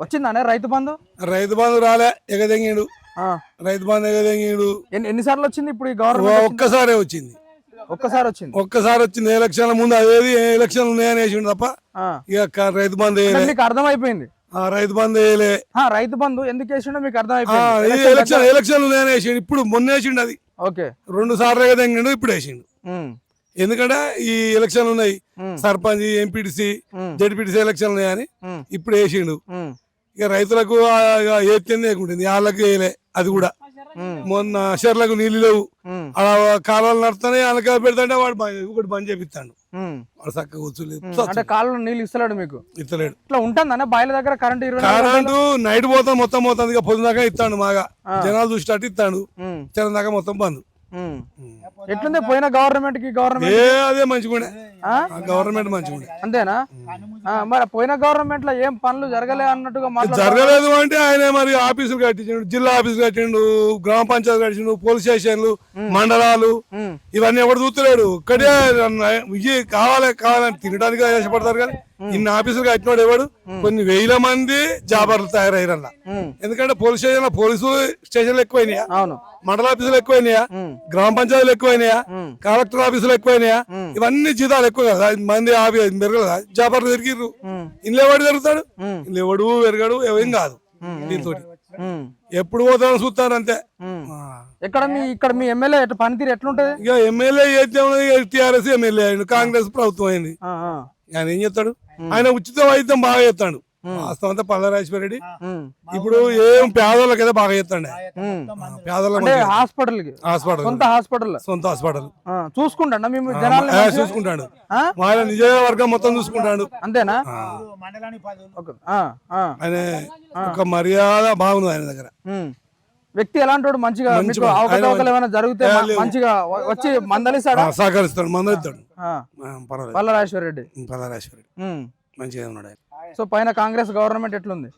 వచ్చిందానే రైతు బంధు? రైతు బంధు రాలే ఎగదెంగిడు. రైతు బంధు ఎగదెంగిడు. ఎన్ని ఎన్నిసార్లు వచ్చింది ఇప్పుడు ఈ గవర్నమెంట్ ఒక్కసారే వచ్చింది. ఒక్కసారి వచ్చింది. ఒక్కసారి వచ్చింది ఎలక్షన్ల ముందు అదేది ఎలక్షన్లు ఉన్నాయని వేసిండు తప్ప. ఇక రైతు బంధు మీకు అర్థమైపోయింది. ఆ, రైతు బంధు వేయలే. ఆ, రైతు బంధు ఎందుకు వేసిండో మీకు అర్థమైపోయింది. ఎలక్షన్ ఎలక్షన్ ఉన్నాయని వేసిండు. ఇప్పుడు మొన్న వేసిండు అది. ఓకే. రెండు సార్లు ఎగదెంగిండు ఇప్పుడు వేసిండు. ఎందుకంటే ఈ ఎలక్షన్లు ఉన్నాయి. సర్పంచ్ ఎంపీటీసీ జడ్పీటీసీ ఎలక్షన్లు ఉన్నాయని ఇప్పుడు వేసిండు. ఇక రైతులకు ఏతింది లేకుంటుంది. వాళ్ళకి వేయలే అది కూడా. మొన్న షెర్లకు నీళ్ళు లేవు. అలా కాలువలు నడుతున్నాయి అనక పెడతాంటే వాడు ఒకటి బంద్ చేపిస్తాడు. వాడు చక్కగా కూర్చోలేదు. అంటే కాళ్ళు నీళ్ళు ఇస్తలేడు మీకు? ఇస్తలేడు. ఇట్లా ఉంటుందనే బాయిల దగ్గర కరెంట్? కరెంటు నైట్ పోతా మొత్తం పోతుంది. ఇక పొద్దుదాకా ఇస్తాడు మాగా. జనాలు చూసేటట్టు ఇస్తాడు. దాకా మొత్తం బంద్. ఎట్లుంది? పోయిన గవర్నమెంట్కి గవర్నమెంట్ ఏ అదే మంచిగుండే. ఆ? గవర్నమెంట్ మంచిగుండే అంతేనా? మరి పోయిన గవర్నమెంట్లో ఏం పనులు జరగలే అన్నట్టుగా జరగలేదు అంటే ఆయన మరి ఆఫీసులు కట్టించిండు జిల్లా ఆఫీసులు కట్టిండు గ్రామ పంచాయతీ కట్టిండు పోలీస్ స్టేషన్లు మండలాలు ఇవన్నీ ఎవడు చూస్తలేడు ఇక్కడే ఇవి కావాలి కావాలని తినడానికి ఆశపడతారు కానీ ఇన్ని ఆఫీసులు కట్టినోడు ఎవడు? కొన్ని వేల మంది జాబర్లు తయారయ్యారన్న ఎందుకంటే పోలీస్ స్టేషన్ పోలీసు స్టేషన్లు ఎక్కువైనాయా? మండల ఆఫీసులు ఎక్కువైనాయా? గ్రామ పంచాయతీలు ఎక్కువైనాయా? కలెక్టర్ ఆఫీసులు ఎక్కువైనాయా. ఇవన్నీ జీతాలు ఎక్కువ కదా. మంది ఆఫీ పెరగదా జాబర్లు పెరిగిర్రు ఎవడు పెరుగుతాడు ఎవడు పెరగడు ఏం కాదు. దీంతో ఎప్పుడు పోతాడని చూస్తారు అంతే. ఎక్కడ మీ ఇక్కడ మీ ఎమ్మెల్యే ఎట్లా పనితీరు ఎట్లుంటది? ఇక ఎమ్మెల్యే అయితే టీఆర్ఎస్ ఎమ్మెల్యే అయింది కాంగ్రెస్ ప్రభుత్వం అయింది. ఆయన ఏం చేస్తాడు? ఆయన ఉచిత వైద్యం బాగా చేస్తాడు. వాస్తవం అంతా ఉమ్, ఇప్పుడు ఏం పేదోళ్ళకి అయితే బాగా. పేదోళ్ళ అంటే హాస్పిటల్కి హాస్పిటల్. సొంత హాస్పిటల్. సొంత హాస్పిటల్. చూసుకుంటా మేము మంచిగా? చూసుకుంటాడు? మా మొత్తం చూసుకుంటాడు. అంతేనా? ఆ. ఓకే. ఆ, ఆ, ఆయన ఒక మర్యాద బాగుంది ఆయన దగ్గర. వ్యక్తి ఎలాంటి వాడు మంచిగా మీకు. అవకతవకలు ఏమైనా జరిగితే. మంచిగా వచ్చి మందలిస్తాడా? ఆ, సహకరిస్తాడు. మందలిస్తాడు. ఆ, ఆ, పర్వాలేదు. పల్లరాజేశ్వర రెడ్డి. పల్లరాజేశ్వరరెడ్డి ఉమ్. మంచిగా ఉన్నాడు ఆయన. సో పైన కాంగ్రెస్ గవర్నమెంట్ ఎట్లుంది?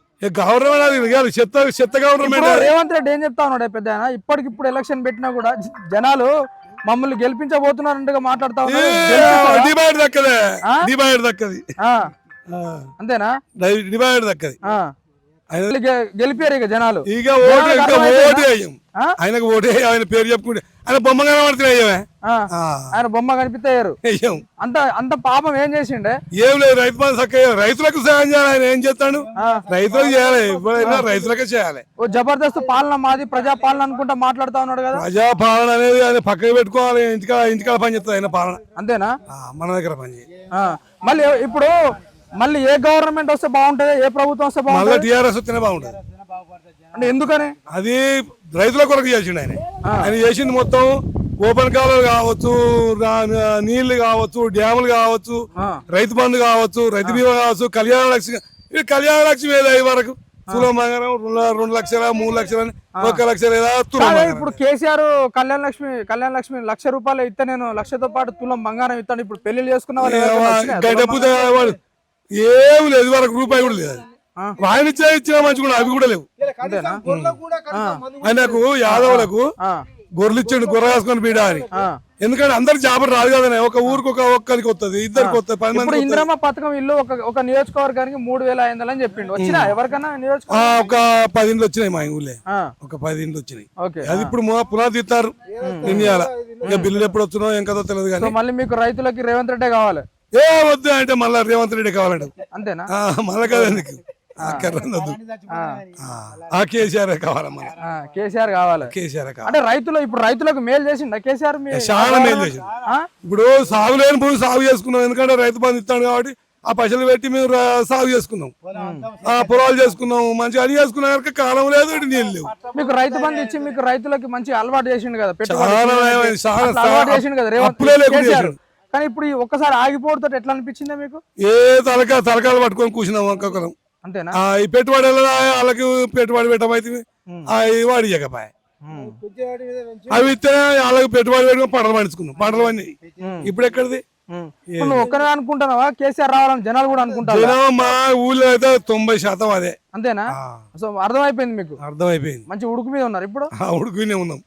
గవర్నమెంట్ అది కాదు చెత్త చెత్త గవర్నమెంట్. రేవంత్ రెడ్డి ఏం చెప్తా ఉన్నాడు పెద్ద ఆయన? ఇప్పటికిప్పుడు ఎలక్షన్ పెట్టినా కూడా జనాలు మమ్మల్ని గెలిపించబోతున్నారంటగా మాట్లాడుతా ఉన్నారు. అంతేనా? డివైడ్ దక్కది. గెలిపారు ఇక జనాలు. ఇక ఓటు? ఓటు వేయం? ఆయనకు ఓటు ఆయన పేరు చెప్పుకుంటే. ఆయన బొమ్మ ఆ, ఆయన బొమ్మ కనిపిస్తాయారు వేయం అంత అంత పాపం ఏం చేసిండే? ఏం లేదు రైతు రైతులకు సాయం చేయాలి ఆయన ఏం చేస్తాడు. రైతులకు చేయాలి రైతులకే చేయాలి. ఓ జబర్దస్త్ పాలన మాది ప్రజా పాలన అనుకుంటా మాట్లాడుతా ఉన్నాడు కదా? ప్రజా పాలన అనేది ఆయన పక్కకు పెట్టుకోవాలి ఇంటికా ఇంటికాడ పని చేస్తుంది ఆయన పాలన. అంతేనా? మన దగ్గర పని మళ్ళీ ఇప్పుడు మళ్ళీ ఏ గవర్నమెంట్ వస్తే బాగుంటది ఏ ప్రభుత్వం వస్తే మళ్ళీ బాగుంటది? టీఆర్ఎస్ వస్తేనే బాగుంటుంది. అంటే ఎందుకని? అది రైతుల కొరకు చేసిండు ఆయన. ఆయన చేసింది మొత్తం ఓపెన్ కాలువలు కావచ్చు రా- నీళ్ళు కావచ్చు డ్యాములు కావచ్చు ఆ, రైతు బంధు కావచ్చు రైతు బీమా కావచ్చు కళ్యాణ లక్ష్మి ఇది కళ్యాణ లక్ష్మి ఏదో ఈ వరకు. తులం బంగారం రెండు రెండు లక్షల మూడు లక్షల ఒక లక్ష లేదా తులం కాదే బంగారం. ఇప్పుడు కేసీఆర్ కళ్యాణ లక్ష్మి కళ్యాణ లక్ష్మి లక్ష రూపాయలు ఇస్తే నేను లక్షతో పాటు తులం బంగారం ఇస్తాను. ఇప్పుడు పెళ్ళి చేసుకున్న వాళ్ళు ఎవరికైనా వచ్చినాయా ఇంకా తులం డబ్బు బంగారం? వాడు ఏం లేదు వరకు రూపాయి కూడా లేదు. ఆయన ఇచ్చే ఇచ్చిన మంచి కూడా అవి కూడా లేవు. ఆయనకు యాదవులకు గొర్రెలు ఇచ్చిండు గొర్రె కాసుకొని బీడా అని. ఎందుకంటే అందరికి జాబర్ రాదు కదా ఒక ఊరికి ఒక ఒక్కరికి వస్తుంది ఇద్దరికి వస్తుంది పది ఇప్పుడు మంది ఇందిరమ్మ పథకం ఇల్లు ఒక ఒక నియోజకవర్గానికి మూడు వేల ఐదు వందలు అని చెప్పిండు. వచ్చినా ఎవరికైనా నియోజకవర్గం? ఒక పది ఇండ్లు వచ్చినాయి మా ఊళ్ళే. ఆ, ఒక పది ఇండ్లు వచ్చినాయి. ఓకే. అది ఇప్పుడు ము- పునాది ఇస్తారు ఇక బిల్లులు ఎప్పుడు ఏం కదో తెలియదు సో కానీ మళ్ళీ మీకు రైతులకి రేవంత్ రెడ్డే కావాలి. ఏ వద్దు అంటే మళ్ళీ రేవంత్ రెడ్డి కావాలంట అంతేనా? మళ్ళా కదా ఎందుకు? ఆ కేసీఆర్ కావాలి ఆ, కేసీఆర్ కావాలి. కేసీఆర్ అంటే రైతులు ఇప్పుడు రైతులకు మేలు చేసిండ? కేసీఆర్ చాలా మేలు చేసిండు. ఆ? ఇప్పుడు సాగు లేని భూమి సాగు చేసుకున్నాం. ఎందుకంటే రైతు బంధు ఇస్తాడు కాబట్టి ఆ పైసలు పెట్టి మేము సాగు చేసుకున్నాం. ఆ పొలాలు చేసుకున్నాం మంచిగా అన్ని చేసుకున్నాం కనుక కాలం లేదు నీళ్ళు లేవు. మీకు రైతు బంధు ఇచ్చి మీకు రైతులకి మంచి అలవాటు చేసిండు కదా? చాలా అలవాటు చేసిండు కదా అప్పులే లేకుండా. కానీ ఇప్పుడు ఈ ఒక్కసారి ఆగిపోవడంతో ఎట్లా అనిపించిందా మీకు? ఏ తలక తలకాలు పట్టుకొని కూర్చున్నాం ఒక్కొక్కరం అంతేనా? ఈ పెట్టుబడి వాళ్ళకి పెట్టుబడి పెట్టమైతే వాడి ఇవ్వకపోయా ఉమ్. అవి ఇస్తే వాళ్ళకి పెట్టుబడి పెట్టుకుని పంటలు పండించుకున్నాం. పంటలు పండి. ఇప్పుడు ఎక్కడిది? ఒక్కనే అనుకుంటున్నావా? కేసీఆర్ రావాలని జనాలు కూడా అనుకుంటారు? మా ఊళ్ళో అయితే తొంభై శాతం అదే. అంతేనా? సో అర్థమైపోయింది మీకు? అర్థమైపోయింది. మంచి ఉడుకు మీద ఉన్నారు ఇప్పుడు? ఆ, ఉడుకునే ఉన్నాం.